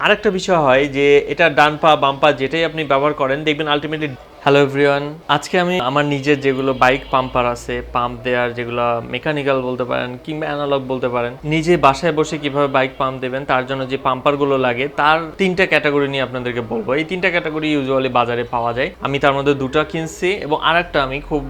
আরেকটা বিষয় হয় যে এটা ডান পা, বাম পা যেটাই আপনি ব্যবহার করেন, দেখবেন আলটিমেটলি হ্যালো এভরিওয়ান আজকে আমি আমার নিজের যেগুলো বাইক পাম্পার আছে পাম্প দেওয়ার যেগুলো মেকানিক্যাল বলতে পারেন কিংবা অ্যানালগ বলতে পারেন, নিজে বাসায় বসে কীভাবে বাইক পাম্প দেবেন, তার জন্য যে পাম্পারগুলো লাগে, তার তিনটা ক্যাটাগরি নিয়ে আপনাদেরকে বলব। এই তিনটা ক্যাটাগরি ইউজুয়ালি বাজারে পাওয়া যায়। আমি তার মধ্যে দুটো কিনছি এবং আরেকটা আমি খুব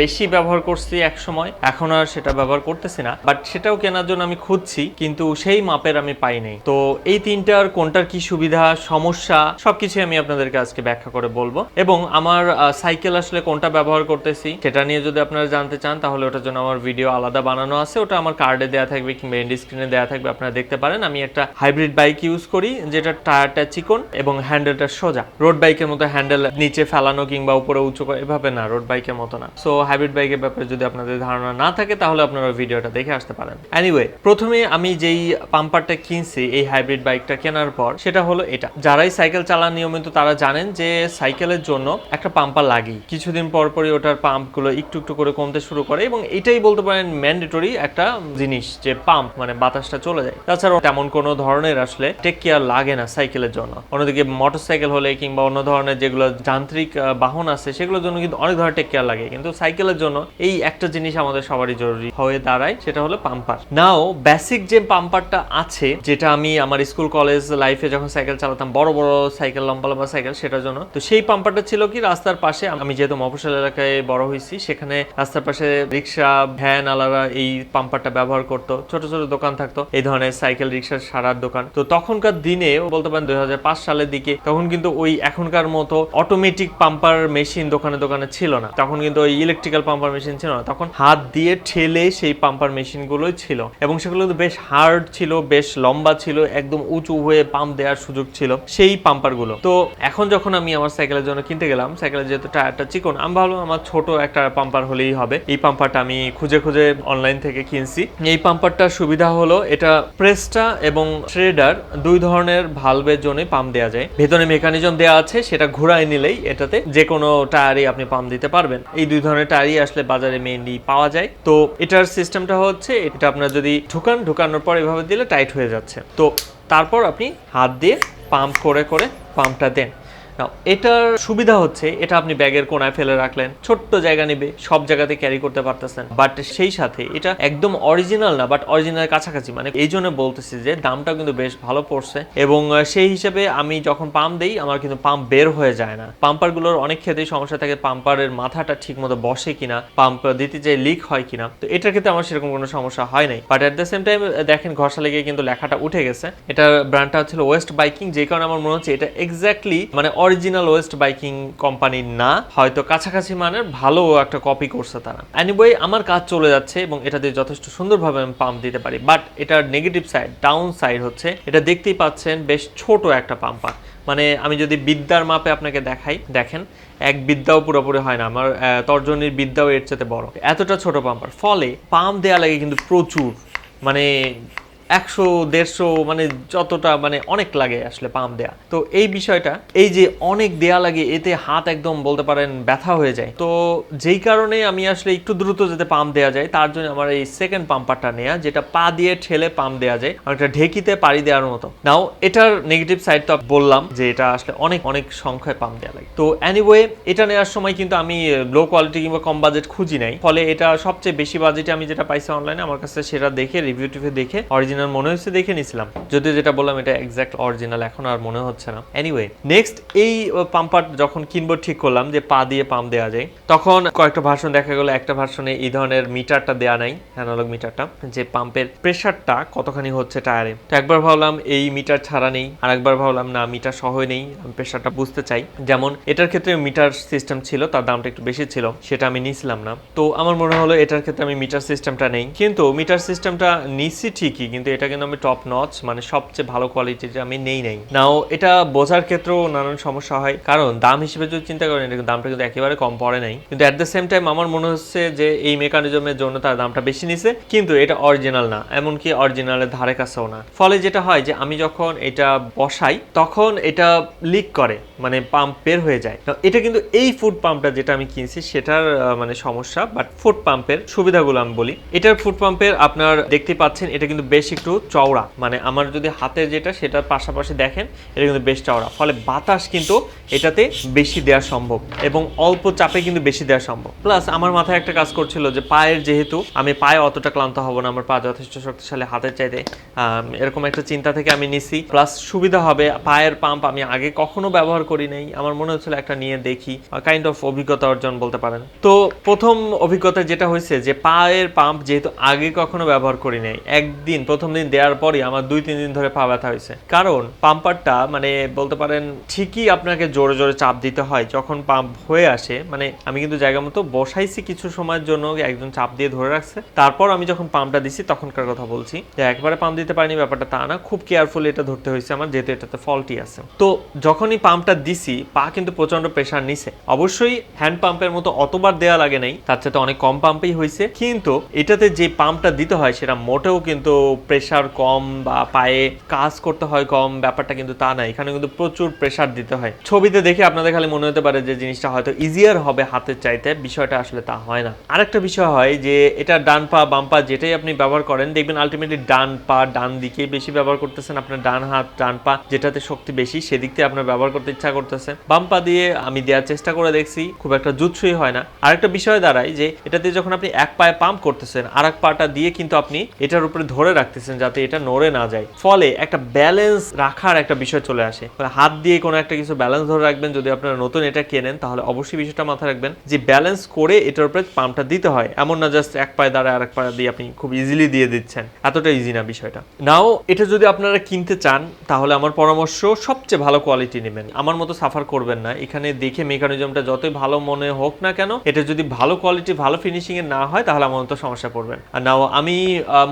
বেশি ব্যবহার করছি এক সময় এখন আর সেটা ব্যবহার করতেছি না। বাট সেটাও কেনার জন্য আমি খুঁজছি, কিন্তু সেই মাপের আমি পাই নাই। তো এই তিনটার কোনটার কি সুবিধা, সমস্যা সবকিছু আমি আপনাদেরকে আজকে ব্যাখ্যা করে বলব। এবং আমার সাইকেল আসলে কোনটা ব্যবহার করতেছি সেটা নিয়ে যদি আপনারা জানতে চান, তাহলে ওটার জন্য আমার ভিডিও আলাদা বানানো আছে। ওটা আমার কার্ডে দেওয়া থাকবে কিংবা এন্ড স্ক্রিনে দেওয়া থাকবে, আপনারা দেখতে পারেন। আমি একটা হাইব্রিড বাইক ইউজ করি, যেটা টায়ারটা চিকন এবং হ্যান্ডেলটা সোজা। রোড বাইকের মতো হ্যান্ডেল নিচে ফেলানো কিংবা উপরে উঁচু করে, এভাবে না রোড বাইকের মতো না। সো হাইব্রিড বাইকের ব্যাপারে যদি আপনাদের ধারণা না থাকে, তাহলে আপনারা ভিডিওটা দেখে আসতে পারেন। এনিওয়ে প্রথমে আমি যেই পাম্পারটা কিনছি, এই হাইব্রিড বাইকটা কেনার পর, সেটা হলো এটা। যারাই সাইকেল চালান নিয়মিত, তারা জানেন যে সাইকেলের জন্য একটা পাম্পার লাগেই। কিছুদিন পর পরই ওটার পাম্পগুলো একটু একটু করে কমতে শুরু করে এবং এটাই বলতে পারেন ম্যান্ডেটরি একটা জিনিস যে পাম্প মানে বাতাসটা চলে যায়। তাছাড়াও তেমন কোনো ধরনের আসলে টেক কেয়ার লাগে না সাইকেলের জন্য। অন্যদিকে মোটরসাইকেল হলে কিংবা অন্য ধরনের যেগুলো যান্ত্রিক বাহন আছে, সেগুলোর জন্য কিন্তু অনেক ধরনের টেক কেয়ার লাগে। কিন্তু সাইকেলের জন্য এই একটা জিনিস আমাদের সবারই জরুরি হয়ে দাঁড়ায়, সেটা হলো পাম্পার নাও বেসিক যে পাম্পারটা আছে, যেটা আমি আমার স্কুল কলেজ লাইফে যখন সাইকেল চালাতাম, বড় বড় সাইকেল লম্বা লম্বা সাইকেল সেটার জন্য, তো সেই পাম্পারটা ছিল কি রাস্তার পাশে আমি যেহেতু মফস্বল এলাকায় বড় হয়েছি, সেখানে রাস্তার পাশে রিক্সা, ভ্যান আলাদা এই পাম্পারটা ব্যবহার করতো। ছোট ছোট দোকান থাকতো, এই ধরনের সাইকেল রিক্সার সারার দোকান। তো তখনকার দিনে বলতে পারেন দুই সালের দিকে, তখন কিন্তু ওই এখনকার মতো অটোমেটিক পাম্পার মেশিন দোকানে দোকানে ছিল না। তখন কিন্তু ওই ইলেকট্রিক্যাল পাম্পার মেশিন ছিল না। তখন হাত দিয়ে ঠেলে সেই পাম্পার মেশিন গুলোই ছিল। এবং সেগুলো কিন্তু বেশ হার্ড ছিল, বেশ লম্বা ছিল, একদম উঁচু হয়ে পাম্প দেওয়ার সুযোগ ছিল সেই পাম্পারগুলো। তো এখন যখন আমি আমার সাইকেলের জন্য কিনতে গেলাম সাইকেলের যেহেতু টায়ারটা চিকন, আমি ভাবলাম আমার ছোট একটা পাম্পার হলেই হবে। এই পাম্পারটা আমি খুঁজে খুঁজে অনলাইন থেকে কিনছি। এই পাম্পারটার সুবিধা হলো, এটা প্রেসটা এবং ট্রেডার দুই ধরনের ভালভের জন্য পাম্প দেওয়া যায়। ভেতরে মেকানিজম দেওয়া আছে, সেটা ঘোরায় নিলেই এটাতে যে কোনো টায়ারে আপনি পাম্প দিতে পারবেন। এই দুই ধরনের টায়ারই আসলে বাজারে মেইনলি পাওয়া যায়। তো এটার সিস্টেমটা হচ্ছে, এটা আপনার যদি ঢুকান, ঢুকানোর পর এভাবে দিলে টাইট হয়ে যাচ্ছে। তো তারপর আপনি হাত দিয়ে পাম্প করে করে পাম্পটা দেন। নাও এটার সুবিধা হচ্ছে, এটা আপনি ব্যাগের কোনায় ফেলে রাখলেন, ছোট্ট জায়গা নেবে, সব জায়গাতে ক্যারি করতে পারতেছেন। বাট সেই সাথে এটা একদম অরিজিনাল না বাট অরিজিনাল কাছাকাছি মানে এই জন্য বলতেছি যে দামটা কিন্তু বেশ ভালো পড়ছে। এবং সেই হিসেবে আমি যখন পাম্প দেই, আমার কিন্তু পাম্প বের হয়ে যায় না। পাম্পারগুলোর অনেক ক্ষেত্রেই সমস্যা থাকে পাম্পারের মাথাটা ঠিক মতো বসে কিনা পাম্প দিতে যে লিক হয় কিনা। তো এটার ক্ষেত্রে আমার সেরকম কোনো সমস্যা হয় নাই। But at the same time দেখেন ঘষা লেগে কিন্তু লেখাটা উঠে গেছে। এটা ব্র্যান্ডটা হচ্ছিল ওয়েস্ট বাইকিং যে কারণে আমার মনে হচ্ছে এটা এক্স্যাক্টলি মানে অরিজিনাল ওয়েস্ট বাইকিং কোম্পানির না, হয়তো কাছাকাছি মানের ভালো একটা কপি করছে তারা। এনিওয়ে আমার কাজ চলে যাচ্ছে এবং এটা দিয়ে যথেষ্ট সুন্দরভাবে আমি পাম্প দিতে পারি। বাট এটার নেগেটিভ সাইড ডাউন সাইড হচ্ছে, এটা দেখতেই পাচ্ছেন বেশ ছোট একটা পাম্পার মানে আমি যদি বিদ্যার মাপে আপনাকে দেখাই, দেখেন, এক বিদ্যাও পুরোপুরি হয় না। আমার তর্জনীর বিদ্যাও এর চেয়ে বড়। এতটা ছোট পাম্পার ফলে পাম্প দেওয়া লাগে কিন্তু প্রচুর। মানে একশো, দেড়শো মানে যতটা মানে অনেক লাগে আসলে পাম্প দেয়া। তো এই বিষয়টা, এই যে অনেক দেয়া লাগে, এতে হাত একদম বলতে পারেন ব্যথা হয়ে যায়। তো যেই কারণে আমি আসলে একটু দ্রুত যাতে পাম্প দেওয়া যায়, তার জন্য আমার এই সেকেন্ড পাম্পারটা নেয়া, যেটা পা দিয়ে ঠেলে পাম্প দেওয়া যায় অনেকটা ঢেকিতে পাড়ি দেওয়ার মতো। নাও এটার নেগেটিভ সাইড তো বললাম, যে এটা আসলে অনেক অনেক সংখ্যায় পাম্প দেওয়া লাগে। তো অ্যানিওয়ে এটা নেওয়ার সময় কিন্তু আমি লো কোয়ালিটি কিংবা কম বাজেট খুঁজি নাই। ফলে এটা সবচেয়ে বেশি বাজেটে আমি যেটা পাইছি অনলাইনে আমার কাছে সেটা দেখে রিভিউ টিভিউ দেখে অরিজিনাল মনে হচ্ছে দেখে নিছিলাম যদিও যেটা বললাম এটা এক্সাক্ট অরিজিনাল এখন আর মনে হচ্ছে না। এনিওয়ে নেক্সট এই পাম্পার যখন কিনবো ঠিক করলাম যে পা দিয়ে পাম্প দেওয়া যায়, তখন কয়েকটা ভার্সন দেখা গেলো। একটা ভার্সনে এই ধরনের মিটারটা দেওয়া নাই অ্যানালগ মিটারটা, যে পাম্পের প্রেশারটা কতখানি হচ্ছে টায়ারে তো একবার ভাবলাম এই মিটার ছাড়া নেই আর একবার ভাবলাম না, মিটার সহ নেই, আমি প্রেশারটা বুঝতে চাই। যেমন এটার ক্ষেত্রে মিটার সিস্টেম ছিল, তার দামটা একটু বেশি ছিল, সেটা আমি নিছিলাম না। তো আমার মনে হলো এটার ক্ষেত্রে আমি মিটার সিস্টেমটা নেই। কিন্তু মিটার সিস্টেমটা নিচ্ছি ঠিকই, কিন্তু এটা কিন্তু আমি টপ নচ মানে সবচেয়ে ভালো কোয়ালিটির আমি নেই নাই। নাও এটা বোঝার ক্ষেত্রেও নানান সমস্যা হয়। কারণ দাম হিসেবে যদি চিন্তা করেন, এটা দামটা কিন্তু একেবারে কম পড়ে নাই। কিন্তু অ্যাট দ্য সেম টাইম আমার মনে হচ্ছে যে এই মেকানিজমের জন্য তার দামটা বেশি নিছে, কিন্তু এটা অরিজিনাল না। এমনকি অরিজিনালের ধারে কাছেও না। ফলে যেটা হয় যে আমি যখন এটা বসাই, তখন এটা লিক করে মানে পাম্প বের হয়ে যায়। এটা কিন্তু এই ফুড পাম্পটা যেটা আমি কিনছি, সেটার মানে সমস্যা বাট ফুড পাম্পের সুবিধাগুলো আমি বলি। এটার ফুড পাম্পের আপনার দেখতে পাচ্ছেন, এটা কিন্তু বেশি একটু চওড়া। মানে আমার যদি হাতের যেটা, সেটার পাশাপাশি দেখেন, এটা কিন্তু বেশ চওড়া। ফলে বাতাস কিন্তু এটাতে বেশি দেওয়া সম্ভব এবং অল্প চাপে কিন্তু বেশি দেওয়া সম্ভব। প্লাস আমার মাথায় একটা কাজ করছিল যে পায়ের যেহেতু আমি পায়ে অতটা ক্লান্ত হব না, আমার পা যথেষ্ট শক্তিশালী হাতের চাইতে এরকম একটা চিন্তা থেকে আমি নিছি। প্লাস সুবিধা হবে, পায়ের পাম্প আমি আগে কখনো ব্যবহার করি নাই। আমার মনে হচ্ছিল একটা নিয়ে দেখি কাইন্ড অফ অভিজ্ঞতা অর্জন বলতে পারেন। তো প্রথম অভিজ্ঞতা যেটা হয়েছে যে পায়ের পাম্প যেহেতু আগে কখনো ব্যবহার করি নাই, একদিন, প্রথম দিন দেওয়ার পরই আমার দুই, তিন দিন ধরে পা ব্যথা হয়েছে। কারণ পাম্পারটা মানে বলতে পারেন, ঠিকই আপনাকে জোরে জোরে চাপ দিতে হয়, যখন পাম্প হয়ে আসে মানে আমি কিন্তু জায়গা মতো বসাইছি কিছু সময়ের জন্য, একজন চাপ দিয়ে ধরে রাখছে। তারপর আমি যখন পাম্পটা দিছি, তখনকার কথা বলছি। যে একবারে পাম্প দিতে পারিনি, ব্যাপারটা তা না। খুব কেয়ারফুলি এটা ধরতে হয়েছে আমার, যেহেতু এটাতে ফল্টি আছে। তো যখনই পাম্পটা দিছি, পা কিন্তু প্রচণ্ড প্রেশার নিছে। অবশ্যই হ্যান্ড পাম্পের মতো অতবার দেওয়া লাগে নাই, তার সাথে অনেক কম পাম্পেই হয়েছে। কিন্তু এটাতে যে পাম্পটা দিতে হয়, সেটা মোটেও কিন্তু প্রেশার কম বা পায়ে কাজ করতে হয় কম, ব্যাপারটা কিন্তু তা না। এখানে কিন্তু প্রচুর প্রেশার দিতে হয়। ছবিতে দেখে আপনাদের খালি মনে হতে পারে যে জিনিসটা হয়তো ইজিয়ার হবে হাতের চাইতে। বিষয়টা আসলে তা হয় না। আরেকটা বিষয় হয় যে এটা ডান পা, বাম পা যেটাই আপনি ব্যবহার করেন, দেখবেন আলটিমেটলি ডান পা ডান দিকে বেশি ব্যবহার করতেছেন আপনার ডান হাত, ডান পা যেটাতে শক্তি বেশি, সেদিক থেকে আপনার ব্যবহার করতে ইচ্ছা করতেছে। বাম পা দিয়ে আমি দেওয়ার চেষ্টা করে দেখছি, খুব একটা জুৎসই হয় না। আরেকটা বিষয় দাঁড়ায় যে এটাতে যখন আপনি এক পায়ে পাম্প করতেছেন আর এক পাটা দিয়ে কিন্তু আপনি এটার উপরে ধরে রাখতেছেন। যাতে এটা নড়ে না যায়। ফলে একটা ব্যালেন্স রাখার একটা বিষয় চলে আসে। হাত দিয়ে কোনো একটা কিছু ব্যালেন্স ধরে রাখবেন, যদি আপনারা নতুন এটা কেনেন, তাহলে অবশ্যই বিষয়টা মাথায় রাখবেন যে ব্যালেন্স করে এটার উপরে পাম্পটা দিতে হয়। এমন না জাস্ট এক পায়ে দাঁড়ায় আরেক পায়ে দিয়ে আপনি খুব ইজিলি দিয়ে দিচ্ছেন। এতটা ইজি না বিষয়টা। নাও এটা যদি আপনারা কিনতে চান, তাহলে আমার পরামর্শ সবচেয়ে ভালো কোয়ালিটি নেবেন। আমার মতো সাফার করবেন না। এখানে দেখে মেকানিজমটা যতই ভালো মনে হোক না কেন, এটা যদি ভালো কোয়ালিটি ভালো ফিনিশিং এর না হয়, তাহলে আমার মতো সমস্যা পড়বেন আর নাও আমি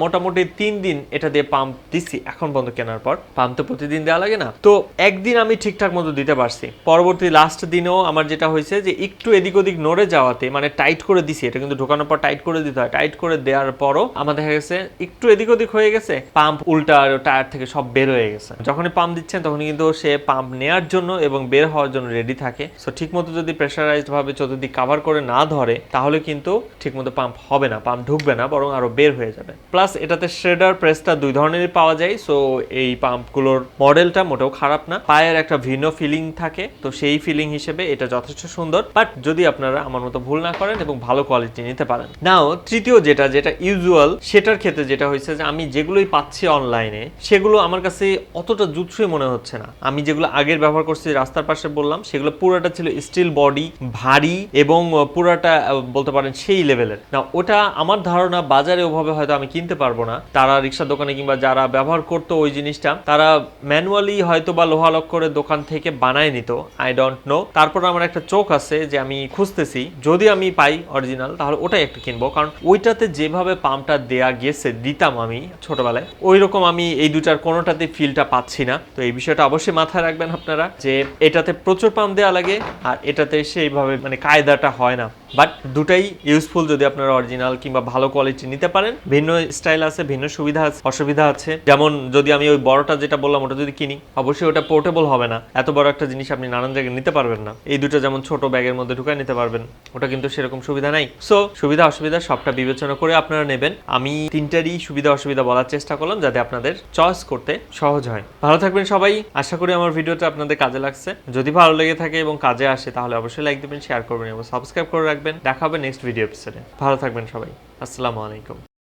মোটামুটি তিন দিন এটা দিয়ে পাম্প দিচ্ছি এখন পর্যন্ত কেনার পর। পাম্প তো প্রতিদিন দেওয়া লাগে না। তো একদিন আমি ঠিকঠাক মতো দিতে পারছি। পরবর্তী লাস্ট দিনেও আমার যেটা হয়েছে যে একটু এদিক ওদিক নড়ে যাওয়াতে মানে টাইট করে দিছি, এটা কিন্তু ঢোকানোর পর টাইট করে দিতে হয়। টাইট করে দেওয়ার পরও আমার দেখা গেছে একটু এদিক ওদিক হয়ে গেছে পাম্প উল্টা টায়ার থেকে সব বের হয়ে গেছে। যখনই পাম্প দিচ্ছেন তখনই কিন্তু সে পাম্প নেওয়ার জন্য এবং বের হওয়ার জন্য রেডি থাকে। সো ঠিক মতো যদি প্রেশারাইজড ভাবে চতুর্দিক কাভার করে না ধরে, তাহলে কিন্তু ঠিক মতো পাম্প হবে না পাম্প ঢুকবে না, বরং আরও বের হয়ে যাবে। প্লাস এটাতে শ্রেডার প্রেসটা দুই ধরনেরই পাওয়া যায় সো এই পাম্পগুলোর মডেলটা মোটেও খারাপ না। পায়ের একটা ভিন্ন ফিলিং থাকে, তো সেই ফিলিং হিসেবে এটা যথেষ্ট সুন্দর। বাট যদি আপনারা আমার মতো ভুল না করেন এবং ভালো কোয়ালিটি নিতে পারেন। নাও তৃতীয় যেটা যেটা ইউজুয়াল সেটার ক্ষেত্রে যেটা হয়েছে যে আমি যেগুলোই পাচ্ছি অনলাইনে সেগুলো আমার কাছে অতটা জুৎসই মনে হচ্ছে না। আমি যেগুলো আগের ব্যবহার করছি, রাস্তার পাশে বললাম, সেগুলো পুরোটা ছিল স্টিল বডি ভারী এবং পুরোটা বলতে পারেন সেই লেভেলের না ওটা আমার ধারণা, বাজারে ওভাবে হয়তো আমি কিনতে পারব না। তারা রিক্সা দোকানে কিংবা যারা ব্যবহার করতো ওই জিনিসটা, তারা ম্যানুয়ালি হয়তো বা লোহালক করে দোকান থেকে বানায় নিত আই ডোন্ট নো তারপর আমার একটা চোখ আছে যে আমি খুঁজতেছি, যদি আমি পাই অরিজিনাল তাহলে ওটাই একটা কিনবো। কারণ ওইটাতে যেভাবে পাম্পটা দেয়া গেছে, দিতাম আমি ছোটবেলায় ওই রকম আমি এই দুটার কোনোটাতে ফিলটা পাচ্ছি না। তো এই বিষয়টা অবশ্যই মাথায় রাখবেন আপনারা, যে এটাতে প্রচুর পাম্প দেওয়া লাগে আর এটাতে সেইভাবে মানে কায়দাটা হয় না। বাট দুটাই ইউজফুল যদি আপনারা অরিজিনাল কিংবা ভালো কোয়ালিটি নিতে পারেন। ভিন্ন স্টাইল আছে, ভিন্ন সুবিধা আছে, অসুবিধা আছে। যেমন যদি আমি ওই বড়টা যেটা বললাম, ওটা যদি কিনি, অবশ্যই ওটা পোর্টেবল হবে না। এত বড় একটা জিনিস আপনি নানান জায়গায় নিতে পারবেন না। এই দুটো যেমন ছোট ব্যাগের মধ্যে ঢুকায় নিতে পারবেন, ওটা কিন্তু সেরকম সুবিধা নাই। সো সুবিধা, অসুবিধা সবটা বিবেচনা করে আপনারা নেবেন। আমি তিনটারই সুবিধা, অসুবিধা বলার চেষ্টা করলাম যাতে আপনাদের চয়েস করতে সহজ হয়। ভালো থাকবেন সবাই। আশা করি আমার ভিডিওটা আপনাদের কাজে লাগছে। যদি ভালো লেগে থাকে এবং কাজে আসে, তাহলে অবশ্যই লাইক দেবেন শেয়ার করবেন এবং সাবস্ক্রাইব করে রাখবেন। দেখা হবে নেক্সট ভিডিও এপিসোডে ভালো থাকবেন সবাই। আসসালামু আলাইকুম।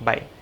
Bye.